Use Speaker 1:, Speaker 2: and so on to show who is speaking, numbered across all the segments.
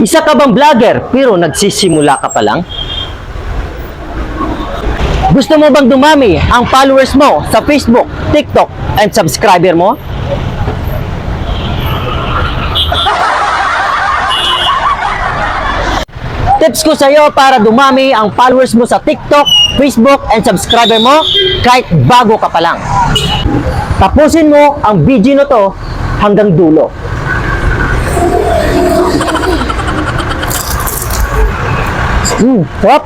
Speaker 1: Isa ka bang vlogger pero nagsisimula ka pa lang? Gusto mo bang dumami ang followers mo sa Facebook, TikTok, and subscriber mo? Tips ko sa iyo para dumami ang followers mo sa TikTok, Facebook, and subscriber mo kahit bago ka pa lang. Tapusin mo ang video na to hanggang dulo. Hmm, sarap.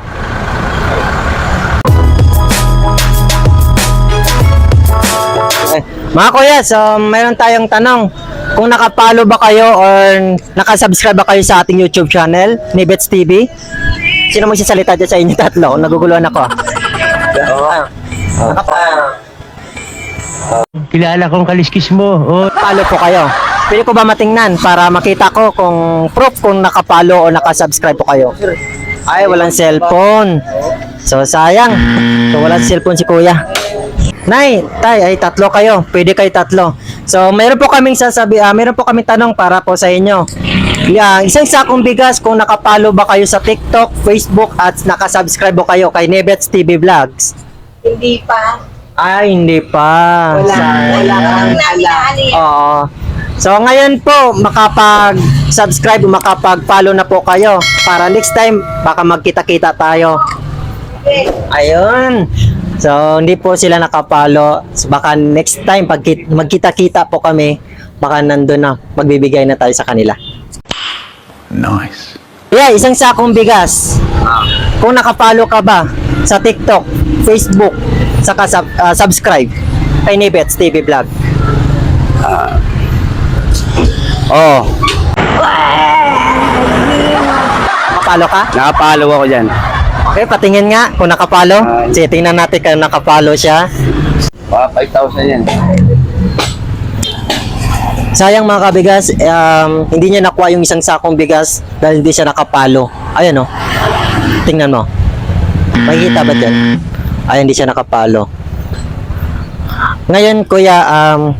Speaker 1: Eh, Mga kuya, so mayroon tayong tanong. Kung nakapalo ba kayo or nakasubscribe ba kayo sa ating YouTube channel, ni Bets TV? Sino magsasalita dyan sa inyo tatlo? Naguguluhan ako. Ah,
Speaker 2: Kilala kong kaliskis mo. Oh,
Speaker 1: Palo po kayo. Pwede ko ba matingnan para makita ko kung proof kung nakapalo o nakasubscribe po kayo? Ay, walang cellphone. So, sayang. So, walang cellphone si kuya. Nay, tay, ay tatlo kayo. Pwede kayo tatlo. So, meron po kaming sasabi, ah, meron po kaming tanong para po sa inyo. Yeah, isang sakong bigas kung nakapalo ba kayo sa TikTok, Facebook at nakasubscribe po kayo kay Nebets TV Vlogs.
Speaker 3: Hindi pa.
Speaker 1: Ay, hindi pa.
Speaker 3: Wala.
Speaker 1: Sayang.
Speaker 3: Wala kang alam.
Speaker 1: Oo. So ngayon po, makapag-subscribe, makapag-follow na po kayo para next time baka magkita-kita tayo. Ayun. So hindi po sila nakapalo. So, baka next time pag kit- magkita-kita po kami, baka nandun na magbibigay na tayo sa kanila.
Speaker 4: Nice.
Speaker 1: Yeah, isang sakong bigas. Kung nakapalo ka ba sa TikTok, Facebook, saka sub- ah, subscribe kay Nibets TV Vlog. Oh. Nakapalo ka?
Speaker 2: nakapalo ako dyan.
Speaker 1: Okay, patingin nga kung nakapalo. Sige, tingnan natin kung nakapalo siya.
Speaker 2: Mga 5,000 yan.
Speaker 1: Sayang mga kabigas, um, hindi niya nakuha yung isang sakong bigas dahil hindi siya nakapalo. Ayan o. Tingnan mo. Makikita ba dyan? Ay, hindi siya nakapalo. Ngayon, kuya, um,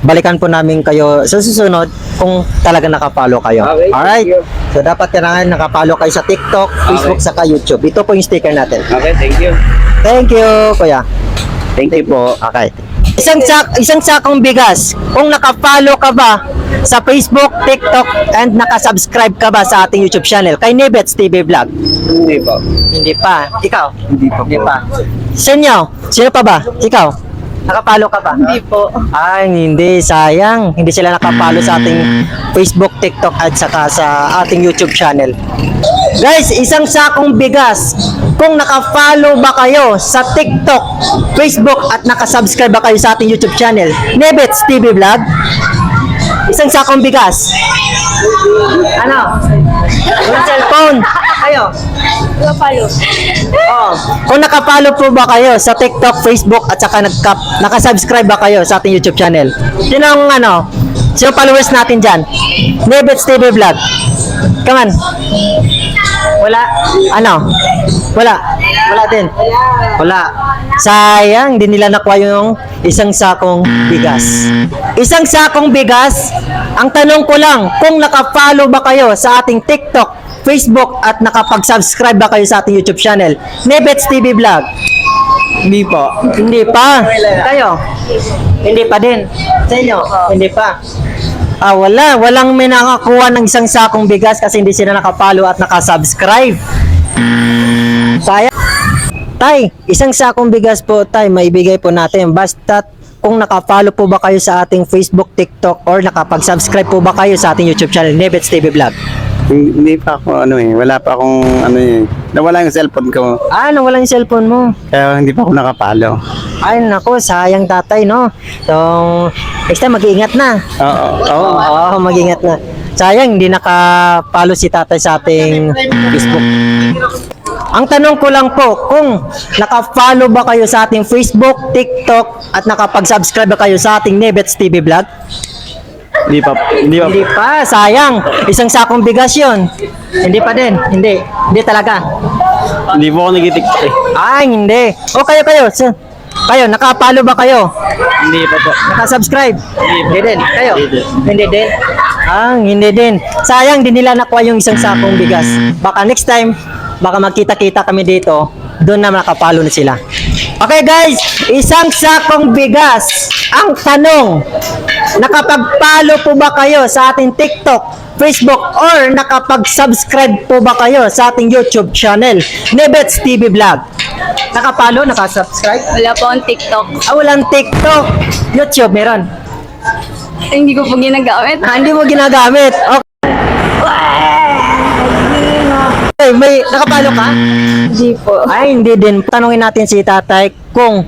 Speaker 1: balikan po namin kayo sa susunod kung talaga nakapalo kayo.
Speaker 2: Okay,
Speaker 1: Alright?
Speaker 2: thank.
Speaker 1: So, dapat kailangan nakapalo kayo sa TikTok, Facebook, saka YouTube. Ito po yung sticker natin.
Speaker 2: Okay, thank you.
Speaker 1: Thank you, kuya.
Speaker 2: Thank you po.
Speaker 1: Okay. Isang sak isang sakong bigas. Kung nakapalo ka ba sa Facebook, TikTok, and nakasubscribe ka ba sa ating YouTube channel kay Nebets TV Vlog?
Speaker 2: Hindi po.
Speaker 1: Hindi pa. Ikaw?
Speaker 2: Hindi pa
Speaker 1: Hindi pa. Senyo, sino pa ba? Ikaw? Nakapalo ka ba?
Speaker 3: Hindi po.
Speaker 1: Ay, hindi. Sayang. Hindi sila nakapalo sa ating Facebook, TikTok, at saka sa ating YouTube channel. Guys, isang sakong bigas. Kung nakapalo ba kayo sa TikTok, Facebook, at nakasubscribe ba kayo sa ating YouTube channel, Nebets TV Vlog, isang sakong bigas. Ano? Walang cellphone. Kayo?
Speaker 3: Kapalo.
Speaker 1: Oh, kung nakapalo po ba kayo sa TikTok, Facebook at saka nagka, nakasubscribe ba kayo sa ating YouTube channel? Sino ang ano? Sino followers natin dyan? Nebets TV Vlog. Come on. Wala. Ano? Wala. Wala din. Wala. Sayang, hindi nila nakuha yung isang sakong bigas. Isang sakong bigas, ang tanong ko lang, kung nakapollow ba kayo sa ating TikTok, Facebook at nakapag-subscribe ba kayo sa ating YouTube channel? Nebets TV Vlog.
Speaker 2: Hindi po.
Speaker 1: Hindi pa. Kayo? Hindi pa din. Sa inyo? Hindi pa. Ah, wala. Walang may nakakuha ng isang sakong bigas kasi hindi sila nakapalo at nakasubscribe. Sayang. Tay, isang sakong bigas po, tay, maibigay po natin. Basta kung nakapalo po ba kayo sa ating Facebook, TikTok, or nakapag-subscribe po ba kayo sa ating YouTube channel, Nebets TV Vlog?
Speaker 2: Hindi pa ako ano eh. Wala pa akong ano eh. Nawala yung cellphone ko.
Speaker 1: Ah, nawala yung cellphone mo.
Speaker 2: Kaya hindi pa ako nakapalo.
Speaker 1: Ay, nako, sayang tatay, no? So, next time, mag-iingat na.
Speaker 2: Oo. Oo.
Speaker 1: Oo, mag-ingat na. Sayang, hindi nakapalo si tatay sa ating Facebook. Ang tanong ko lang po, kung nakafollow ba kayo sa ating Facebook, TikTok, at nakapag-subscribe ba kayo sa ating Nebets TV Vlog?
Speaker 2: Hindi pa. Hindi pa.
Speaker 1: Hindi pa, sayang. Isang sakong bigas yun. Hindi pa din, hindi. Hindi talaga.
Speaker 2: Hindi po ako nag-tiktok eh.
Speaker 1: Ay, hindi. O kayo, kayo. Sa- Kayo, nakapalo ba kayo?
Speaker 2: Hindi pa po.
Speaker 1: Nakasubscribe? Hindi din. Kayo?
Speaker 2: Hindi din.
Speaker 1: Hindi din. Ah, hindi din. Sayang, din nila nakuha yung isang sakong bigas. Baka next time, baka magkita-kita kami dito, doon na nakapalo na sila. Okay guys, isang sakong bigas. Ang tanong, nakapagpalo po ba kayo sa ating TikTok, Facebook, or nakapag-subscribe po ba kayo sa ating YouTube channel, Nebets TV Vlog? Nakapalo, nakasubscribe?
Speaker 3: Wala po akong TikTok.
Speaker 1: Ah, walang TikTok. YouTube, meron.
Speaker 3: Hindi ko po ginagamit.
Speaker 1: Ah, hindi mo ginagamit. Okay. Ay, may nakapalo ka?
Speaker 3: Hindi po.
Speaker 1: Ay, hindi din. Tanungin natin si tatay kung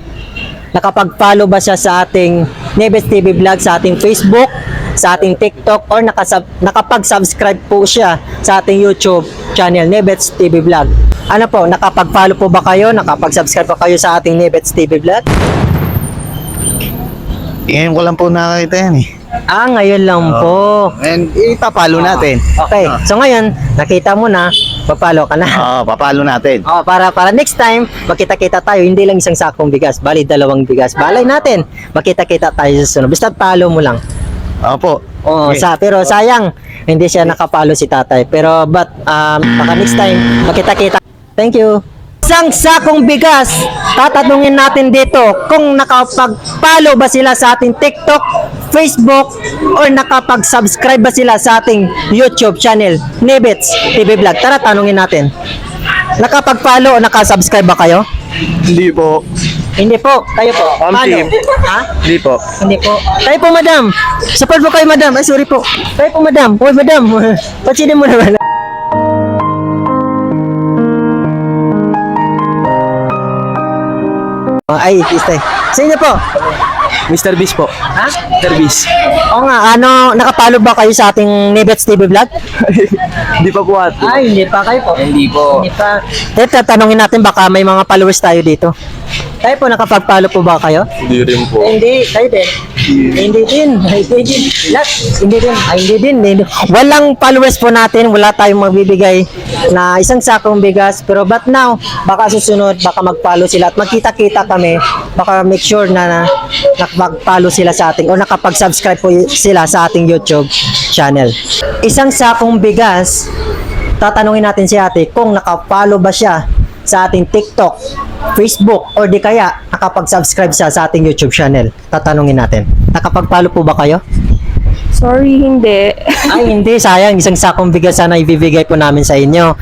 Speaker 1: nakapag-follow ba siya sa ating Neves TV vlog, sa ating Facebook, sa ating TikTok, or nakasub, nakapag-subscribe po siya sa ating YouTube channel, Nebets TV Vlog. Ano po, nakapag-follow po ba kayo? Nakapag-subscribe pa kayo sa ating Nebets TV Vlog?
Speaker 2: Ngayon ko lang po nakakita yan eh.
Speaker 1: Ah, ngayon lang po.
Speaker 2: And ipapalo natin.
Speaker 1: Okay, so ngayon, nakita mo na, papalo ka na.
Speaker 2: Oo, papalo natin.
Speaker 1: Oh, para para next time makita-kita tayo, hindi lang isang sakong bigas, bali dalawang bigas. Balay natin. Makita-kita tayo sa sunod. Basta follow mo lang.
Speaker 2: Opo.
Speaker 1: Oh,
Speaker 2: Okay.
Speaker 1: sa pero sayang hindi siya nakapalo si tatay. Pero but um baka next time makita-kita. Thank you. Isang sakong bigas. Tatanungin natin dito kung nakapag-follow ba sila sa ating TikTok, Facebook, or nakapag-subscribe ba sila sa ating YouTube channel, Nebets TV Vlog. Tara, tanungin natin. Nakapag-follow o nakasubscribe ba kayo?
Speaker 2: Hindi po.
Speaker 1: Hindi po. Kayo po. Paano? Ha?
Speaker 2: Hindi po.
Speaker 1: Hindi po. Kayo po, madam. Support po kayo, madam. Ay, sorry po. Kayo po, madam. Uy, madam. Patsinin mo naman. Ay, este. Sa inyo po.
Speaker 2: Mr. Beast po.
Speaker 1: Ha?
Speaker 2: Mr. Beast.
Speaker 1: Oo nga, ano, nakapalo ba kayo sa ating Nebets TV vlog?
Speaker 2: Hindi pa po ate.
Speaker 1: Ay, hindi pa kayo po.
Speaker 2: Hindi po.
Speaker 1: Hindi pa. Teta, tanongin natin baka may mga followers tayo dito. Kayo po, nakapag-follow po ba kayo?
Speaker 2: Hindi rin po.
Speaker 1: Hindi, kayo din. Hindi din. Hindi din. Lahat. Hindi din. Ay, hindi din. Hindi. Walang followers po natin. Wala tayong magbibigay na isang sakong bigas. Pero but now, baka susunod, baka mag-follow sila at magkita-kita kami. Baka make sure na, na nakapag-follow sila sa ating o nakapag-subscribe po sila sa ating YouTube channel. Isang sakong bigas, tatanungin natin si ate kung nakapalo ba siya sa ating TikTok, Facebook, or di kaya nakapag-subscribe siya sa ating YouTube channel. Tatanungin natin. Nakapag-follow po ba kayo?
Speaker 3: Sorry, hindi.
Speaker 1: Ay, hindi. Sayang. Isang sakong bigas sana ibibigay po namin sa inyo.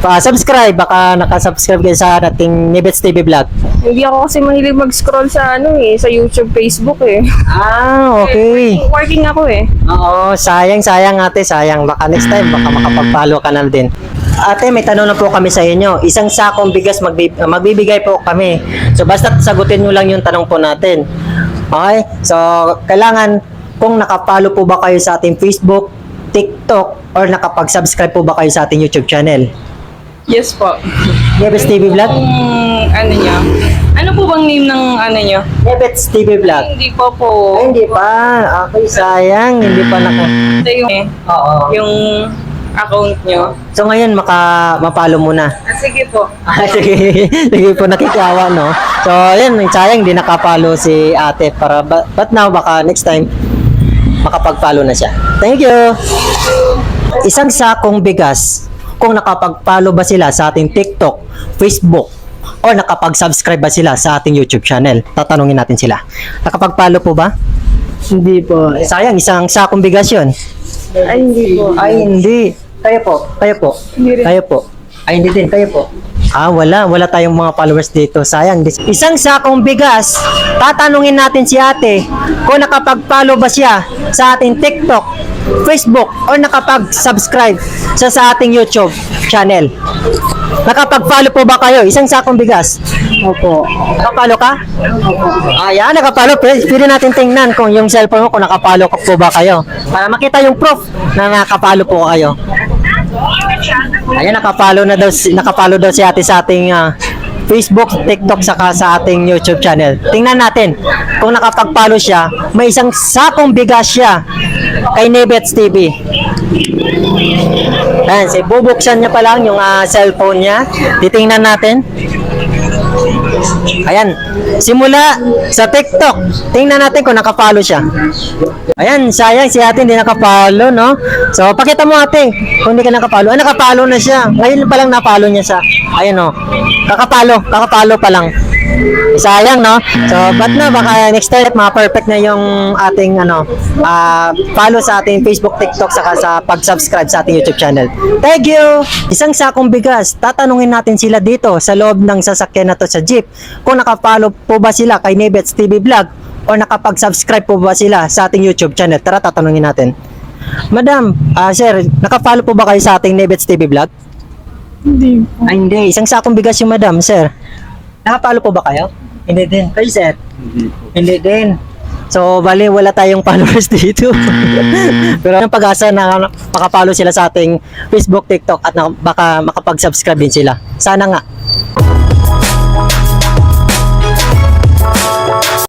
Speaker 1: Pa-subscribe. Baka nakasubscribe kayo sa ating Nibets TV vlog.
Speaker 5: Hindi ako kasi mahilig mag-scroll sa ano eh, sa YouTube, Facebook eh.
Speaker 1: Ah, okay.
Speaker 5: Working ako eh.
Speaker 1: Oo, sayang, sayang ate, sayang. Baka next time, baka makapag-follow ka na din. Ate, may tanong na po kami sa inyo. Isang sakong bigas magbi- magbibigay po kami. So, basta sagutin nyo lang yung tanong po natin. Okay? So, kailangan kung nakapalo po ba kayo sa ating Facebook, TikTok, or nakapag-subscribe po ba kayo sa ating YouTube channel?
Speaker 5: Yes po.
Speaker 1: Nebets TV Vlog?
Speaker 5: Yung ano niya. Ano po bang name ng ano niyo?
Speaker 1: Nebets TV Vlog.
Speaker 5: Hindi po po.
Speaker 1: Ay, hindi pa. Okay, sayang. Hindi pa naka...
Speaker 5: Ito yung,
Speaker 1: Oo.
Speaker 5: yung account niyo.
Speaker 1: So, ngayon, maka, mapalo mo na.
Speaker 5: Ah, sige po.
Speaker 1: Ah, sige. sige po, nakikawa, no? So, yun, sayang, di nakapalo si ate. Para, but, but now, baka next time, makapag-follow na siya. Thank you! Isang sakong bigas, kung nakapag-follow ba sila sa ating TikTok, Facebook, or nakapag-subscribe ba sila sa ating YouTube channel? Tatanungin natin sila. Nakapag-follow po ba?
Speaker 5: Hindi po.
Speaker 1: Sayang, isang sakong bigas yun.
Speaker 5: Ay, hindi po.
Speaker 1: Ay, hindi. Kayo po. Kayo po. Kayo po. Ay, hindi din. Kayo po. Ah, wala. Wala tayong mga followers dito. Sayang. Isang sakong bigas. Tatanungin natin si ate kung nakapag-follow ba siya sa ating TikTok, Facebook, or nakapag-subscribe sa sa ating YouTube channel. Nakapag-follow po ba kayo? Isang sakong bigas. Opo. Nakapalo ka? Opo. Ayan, nakapalo. Pwede, pwede natin tingnan kung yung cellphone mo kung nakapalo ka po ba kayo. Para makita yung proof na nakapalo po kayo. Ayan, nakapalo na daw, nakapalo daw si ate sa ating ah, Facebook, TikTok, saka sa ating YouTube channel. Tingnan natin kung nakapagpalo siya, may isang sakong bigas siya kay Nebets TV. Ayan, si bubuksan niya pa lang yung ah, cellphone niya. Titingnan natin. Ayan, simula sa TikTok. Tingnan natin kung nakapalo siya. Ayan, sayang si ate hindi nakapalo, no? So, pakita mo ate kung hindi ka nakapalo. Ah, nakapalo na siya. Ngayon pa lang napalo niya siya. Ayan, no? Kakapalo, kakapalo pa lang. Sayang, no? So, but na, baka next time, ma-perfect na yung ating, ano, ah, follow sa ating Facebook, TikTok, saka sa pag-subscribe sa ating YouTube channel. Thank you! Isang sakong bigas, tatanungin natin sila dito sa loob ng sasakyan na to sa jeep. Kung nakapollow po ba sila kay Nebets TV Vlog o nakapag-subscribe po ba sila sa ating YouTube channel. Tara, tatanungin natin. Madam, ah sir, nakapollow po ba kayo sa ating Nebets TV Vlog?
Speaker 5: Hindi.
Speaker 1: Ay, hindi. Isang sakong bigas yung madam, sir. Nakapalo po ba kayo? Hindi din. Kayo, sir? Hindi din. So, bali, wala tayong followers dito. Pero ang pag-asa na makapalo sila sa ating Facebook, TikTok at na, baka makapag-subscribe din sila. Sana nga.